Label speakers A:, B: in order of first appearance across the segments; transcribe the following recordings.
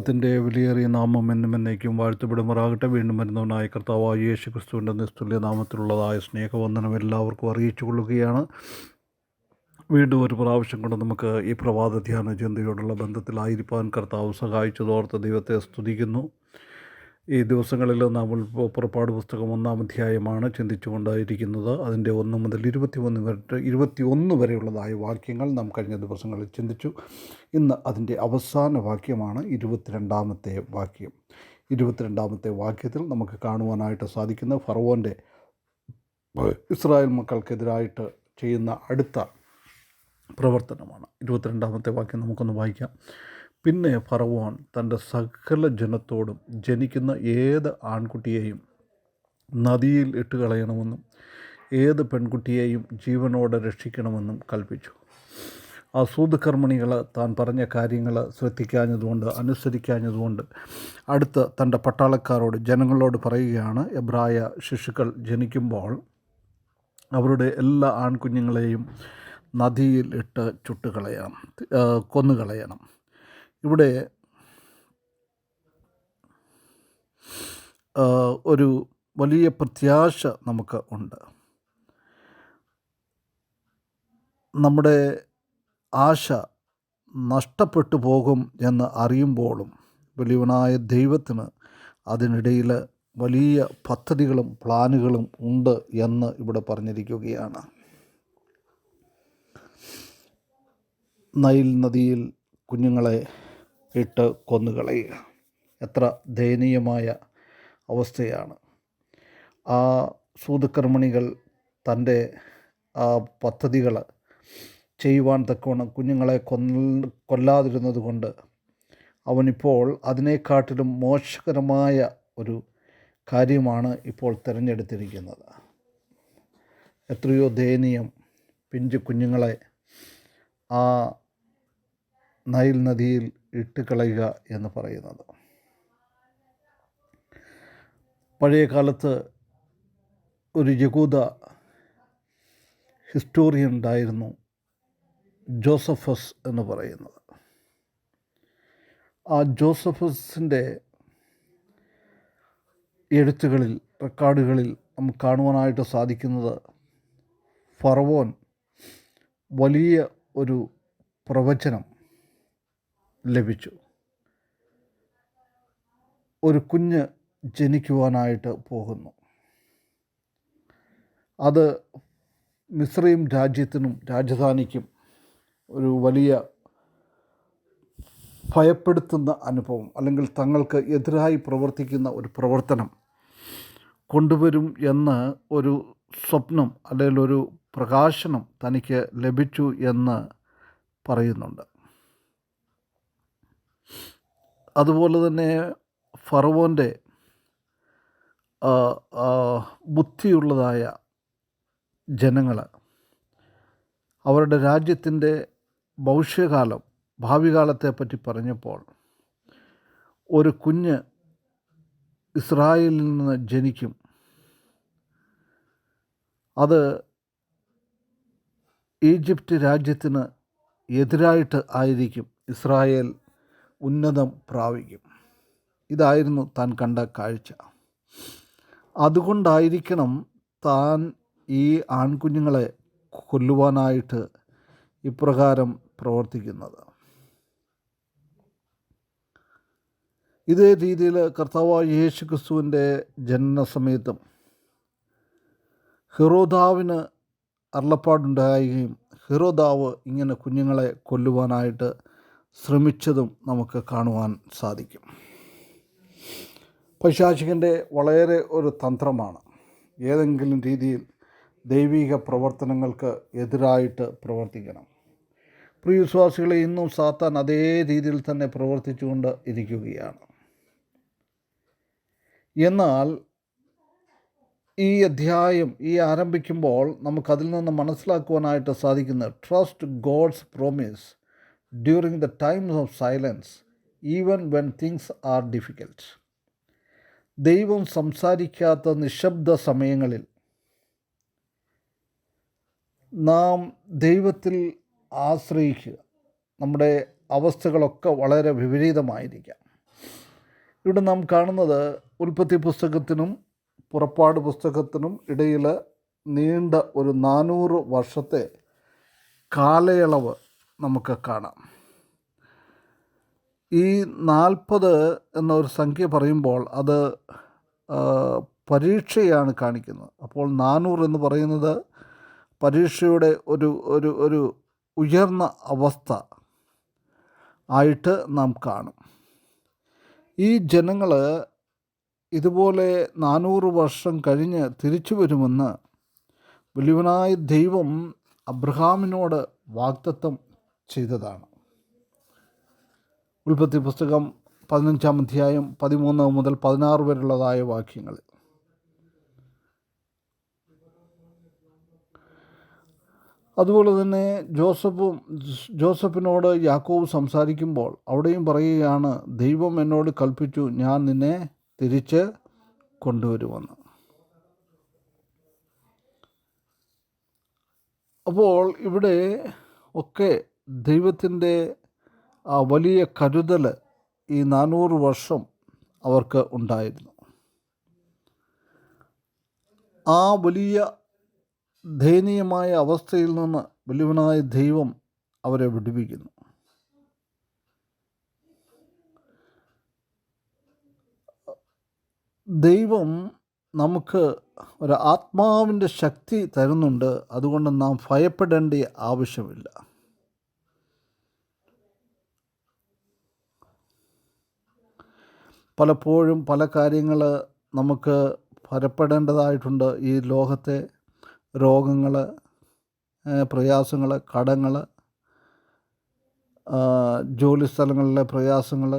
A: ദൈവത്തിന്റെ വിലയേറിയ നാമം എന്നും എന്നേക്കും വാഴ്ത്തപ്പെടുമാറാകട്ടെ. വീണ്ടും വരുന്നവനായ കർത്താവായ യേശു ക്രിസ്തുവിന്റെ നിസ്തുല്യ നാമത്തിലുള്ളതായ സ്നേഹവന്ദനം എല്ലാവർക്കും അറിയിച്ചു കൊള്ളുകയാണ്. വീണ്ടും ഒരു പ്രാവശ്യം കൊണ്ട് നമുക്ക് ഈ പ്രഭാത ധ്യാന ചിന്തയോടുള്ള ബന്ധത്തിലായിരിക്കാൻ കർത്താവ് സഹായിച്ചതോർത്ത് ദൈവത്തെ സ്തുതിക്കുന്നു. ഈ ദിവസങ്ങളിൽ നമ്മൾ പുറപ്പാട് പുസ്തകം ഒന്നാം അധ്യായമാണ് ചിന്തിച്ചുകൊണ്ടായിരിക്കുന്നത്. അതിന്റെ ഒന്ന് മുതൽ ഇരുപത്തി ഒന്ന് വരെ ഇരുപത്തി ഒന്ന് വരെയുള്ളതായ വാക്യങ്ങൾ നാം കഴിഞ്ഞ ദിവസങ്ങളിൽ ചിന്തിച്ചു. ഇന്ന് അതിന്റെ അവസാന വാക്യമാണ് ഇരുപത്തിരണ്ടാമത്തെ വാക്യം. ഇരുപത്തിരണ്ടാമത്തെ വാക്യത്തിൽ നമുക്ക് കാണുവാനായിട്ട് സാധിക്കുന്ന ഫറവോന്റെ ഇസ്രായേൽ മക്കൾക്കെതിരായിട്ട് ചെയ്യുന്ന അടുത്ത പ്രവർത്തനമാണ്. ഇരുപത്തിരണ്ടാമത്തെ വാക്യം നമുക്കൊന്ന് വായിക്കാം. പിന്നെ ഫറവോൻ തന്റെ സകല ജനത്തോടും ജനിക്കുന്ന ഏത് ആൺകുട്ടിയെയും നദിയിൽ ഇട്ട് കളയണമെന്നും ഏത് പെൺകുട്ടിയെയും ജീവനോടെ രക്ഷിക്കണമെന്നും കൽപ്പിച്ചു. ആ സൂതുകർമ്മിണികൾ താൻ പറഞ്ഞ കാര്യങ്ങൾ ശ്രദ്ധിക്കാഞ്ഞതുകൊണ്ട് അനുസരിക്കാഞ്ഞതുകൊണ്ട് അടുത്ത് തന്റെ പട്ടാളക്കാരോട് ജനങ്ങളോട് പറയുകയാണ് എബ്രായ ശിശുക്കൾ ജനിക്കുമ്പോൾ അവരുടെ എല്ലാ ആൺകുഞ്ഞുങ്ങളെയും നദിയിൽ ഇട്ട് ചുട്ടുകളയണം കൊന്നുകളയണം. ഇവിടെ ഒരു വലിയ പ്രത്യാശ നമുക്ക് ഉണ്ട്. നമ്മുടെ ആശ നഷ്ടപ്പെട്ടു പോകും എന്ന് അറിയുമ്പോഴും വലിയവനായ ദൈവത്തിന് അതിനിടയിൽ വലിയ പദ്ധതികളും പ്ലാനുകളും ഉണ്ട് എന്ന് ഇവിടെ പറഞ്ഞിരിക്കുകയാണ്. നൈൽ നദിയിൽ കുഞ്ഞുങ്ങളെ ഇട്ട് കൊന്നുകളയുക. എത്ര ദയനീയമായ അവസ്ഥയാണ്. ആ സൂതകർമ്മിണികൾ തന്റെ ആ പദ്ധതികൾ ചെയ്യുവാൻ തക്കവണ്ണം കുഞ്ഞുങ്ങളെ കൊല്ല കൊല്ലാതിരുന്നത് കൊണ്ട് അവനിപ്പോൾ അതിനെക്കാട്ടിലും മോശകരമായ ഒരു കാര്യമാണ് ഇപ്പോൾ തിരഞ്ഞെടുത്തിരിക്കുന്നത്. എത്രയോ ദയനീയം പിഞ്ചു കുഞ്ഞുങ്ങളെ ആ നയിൽ നദിയിൽ ഇട്ട് കളയുക എന്ന് പറയുന്നത്. പഴയ കാലത്ത് ഒരു യകൂദ ഹിസ്റ്റോറിയൻ ഉണ്ടായിരുന്നു ജോസഫസ് എന്ന് പറയുന്നത്. ആ ജോസഫസിന്റെ എഴുത്തുകളിൽ റെക്കോർഡുകളിൽ നമുക്ക് കാണുവാനായിട്ട് സാധിക്കുന്നത് ഫറവോൻ വലിയ ഒരു പ്രവചനം ലഭിച്ചു. ഒരു കുഞ്ഞ് ജനിക്കുവാനായിട്ട് പോകുന്നു. അത് മിശ്രയും രാജ്യത്തിനും രാജധാനിക്കും ഒരു വലിയ ഭയപ്പെടുത്തുന്ന അനുഭവം അല്ലെങ്കിൽ തങ്ങൾക്ക് എതിരായി പ്രവർത്തിക്കുന്ന ഒരു പ്രവർത്തനം കൊണ്ടുവരും എന്ന് ഒരു സ്വപ്നം അല്ലെങ്കിൽ ഒരു പ്രകാശനം തനിക്ക് ലഭിച്ചു എന്ന് പറയുന്നുണ്ട്. അതുപോലെ തന്നെ ഫറവോന്റെ ബുദ്ധിയുള്ളതായ ജനങ്ങൾ അവരുടെ രാജ്യത്തിന്റെ ഭവിഷ്യകാലം ഭാവി കാലത്തെപ്പറ്റി പറഞ്ഞപ്പോൾ ഒരു കുഞ്ഞ് ഇസ്രായേലിൽ നിന്ന് ജനിക്കും. അത് ഈജിപ്റ്റ് രാജ്യത്തിന് എതിരായിട്ട് ആയിരിക്കും ഇസ്രായേൽ ഉന്നതം പ്രാപിക്കും. ഇതായിരുന്നു താൻ കണ്ട കാഴ്ച. അതുകൊണ്ടായിരിക്കണം താൻ ഈ ആൺകുഞ്ഞുങ്ങളെ കൊല്ലുവാനായിട്ട് ഇപ്രകാരം പ്രവർത്തിക്കുന്നത്. ഇതേ രീതിയിൽ കർത്താവ് യേശു ക്രിസ്തുവിന്റെ ജനന സമയത്തും ഹിറോദാവിന് അരുളപ്പാടുണ്ടാകുകയും ഹിറോദാവ് ഇങ്ങനെ കുഞ്ഞുങ്ങളെ കൊല്ലുവാനായിട്ട് ശ്രമിച്ചതും നമുക്ക് കാണുവാൻ സാധിക്കും. പൈശാചികന്റെ വളരെ ഒരു തന്ത്രമാണ്. ഏതെങ്കിലും രീതിയിൽ ദൈവിക പ്രവർത്തനങ്ങൾക്ക് എതിരായിട്ട് പ്രവർത്തിക്കണം. പ്രിയവിശ്വാസികളെ ഇന്നും സാത്താൻ അതേ രീതിയിൽ തന്നെ പ്രവർത്തിച്ചുകൊണ്ട് ഇരിക്കുകയാണ്. എന്നാൽ ഈ അധ്യായം ഈ ആരംഭിക്കുമ്പോൾ നമുക്കതിൽ നിന്ന് മനസ്സിലാക്കുവാനായിട്ട് സാധിക്കുന്നത് trust God's promise during the times of silence even when things are difficult ദൈവം സംസാരിക്കാത്ത നിശബ്ദ സമയങ്ങളിൽ നാം ദൈവത്തിൽ ആശ്രയിക്കുക. നമ്മുടെ അവസ്ഥകളൊക്കെ വളരെ വിപരീതമായിരിക്കാം. ഇവിടെ നാം കാണുന്നത് ഉൽപ്പത്തി പുസ്തകത്തിനും പുറപ്പാട് പുസ്തകത്തിനും ഇടയിൽ നീണ്ട ഒരു നാനൂറ് വർഷത്തെ കാലയളവ് നമുക്ക് കാണാം. ഈ നാൽപ്പത് എന്നൊരു സംഖ്യ പറയുമ്പോൾ അത് പരീക്ഷയാണ് കാണിക്കുന്നത്. അപ്പോൾ നാനൂറ് എന്ന് പറയുന്നത് പരീക്ഷയുടെ ഒരു ഒരു ഒരു ഉയർന്ന അവസ്ഥ ആയിട്ട് നാം കാണും. ഈ ജനങ്ങൾ ഇതുപോലെ നാനൂറ് വർഷം കഴിഞ്ഞ് തിരിച്ചു വരുമെന്ന് വലിയവനായ ദൈവം അബ്രഹാമിനോട് വാഗ്ദത്തം ചെയ്തതാണ്. ഉൽപ്പത്തി പുസ്തകം പതിനഞ്ചാം അധ്യായം പതിമൂന്ന് മുതൽ പതിനാറ് വരെയുള്ളതായ വാക്യങ്ങൾ. അതുപോലെ തന്നെ ജോസഫും ജോസഫിനോട് യാക്കോവ് സംസാരിക്കുമ്പോൾ അവിടെയും പറയുകയാണ് ദൈവം എന്നോട് കൽപ്പിച്ചു ഞാൻ നിന്നെ തിരിച്ച് കൊണ്ടുവരുമെന്ന്. അപ്പോൾ ഇവിടെ ഒക്കെ ദൈവത്തിന്റെ ആ വലിയ കരുതൽ ഈ നാനൂറ് വർഷം അവർക്ക് ഉണ്ടായിരുന്നു. ആ വലിയ ദയനീയമായ അവസ്ഥയിൽ നിന്ന് വലിയവനായ ദൈവം അവരെ വിടുവിക്കുന്നു. ദൈവം നമുക്ക് ഒരു ആത്മാവിന്റെ ശക്തി തരുന്നുണ്ട്. അതുകൊണ്ട് നാം ഭയപ്പെടേണ്ട ആവശ്യമില്ല. പലപ്പോഴും പല കാര്യങ്ങൾ നമുക്ക് ഭരപ്പെടേണ്ടതായിട്ടുണ്ട്. ഈ ലോകത്തെ രോഗങ്ങൾ പ്രയാസങ്ങൾ കടങ്ങൾ ജോലി സ്ഥലങ്ങളിലെ പ്രയാസങ്ങൾ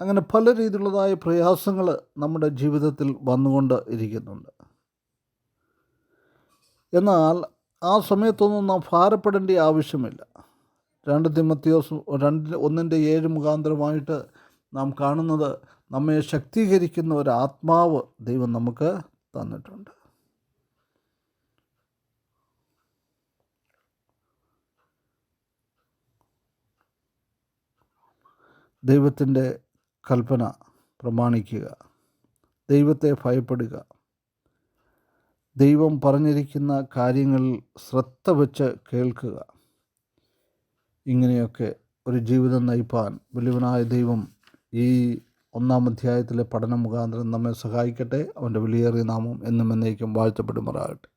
A: അങ്ങനെ പല രീതിയിലുള്ളതായ പ്രയാസങ്ങൾ നമ്മുടെ ജീവിതത്തിൽ വന്നുകൊണ്ട് ഇരിക്കുന്നുണ്ട്. എന്നാൽ ആ സമയത്തൊന്നും നാം ഭാരപ്പെടേണ്ട ആവശ്യമില്ല. രണ്ട് തിമത്തിയോസ് രണ്ട് ഒന്നിന്റെ ഏഴ് മുഖാന്തരമായിട്ട് നാം കാണുന്നത് നമ്മെ ശക്തീകരിക്കുന്ന ഒരു ആത്മാവ് ദൈവം നമുക്ക് തന്നിട്ടുണ്ട്. ദൈവത്തിന്റെ കൽപ്പന പ്രമാണിക്കുക. ദൈവത്തെ ഭയപ്പെടുക. ദൈവം പറഞ്ഞിരിക്കുന്ന കാര്യങ്ങളിൽ ശ്രദ്ധ വെച്ച് കേൾക്കുക. ഇങ്ങനെയൊക്കെ ഒരു ജീവിതം നയിപ്പാൻ വലിയവനായ ദൈവം ഈ ഒന്നാം അധ്യായത്തിലെ പഠനം മുഖാന്തരം നമ്മെ സഹായിക്കട്ടെ. അവന്റെ വിലയേറിയ നാമം എന്നും എന്നേക്കും വാഴ്ത്തപ്പെടുമാറാകട്ടെ.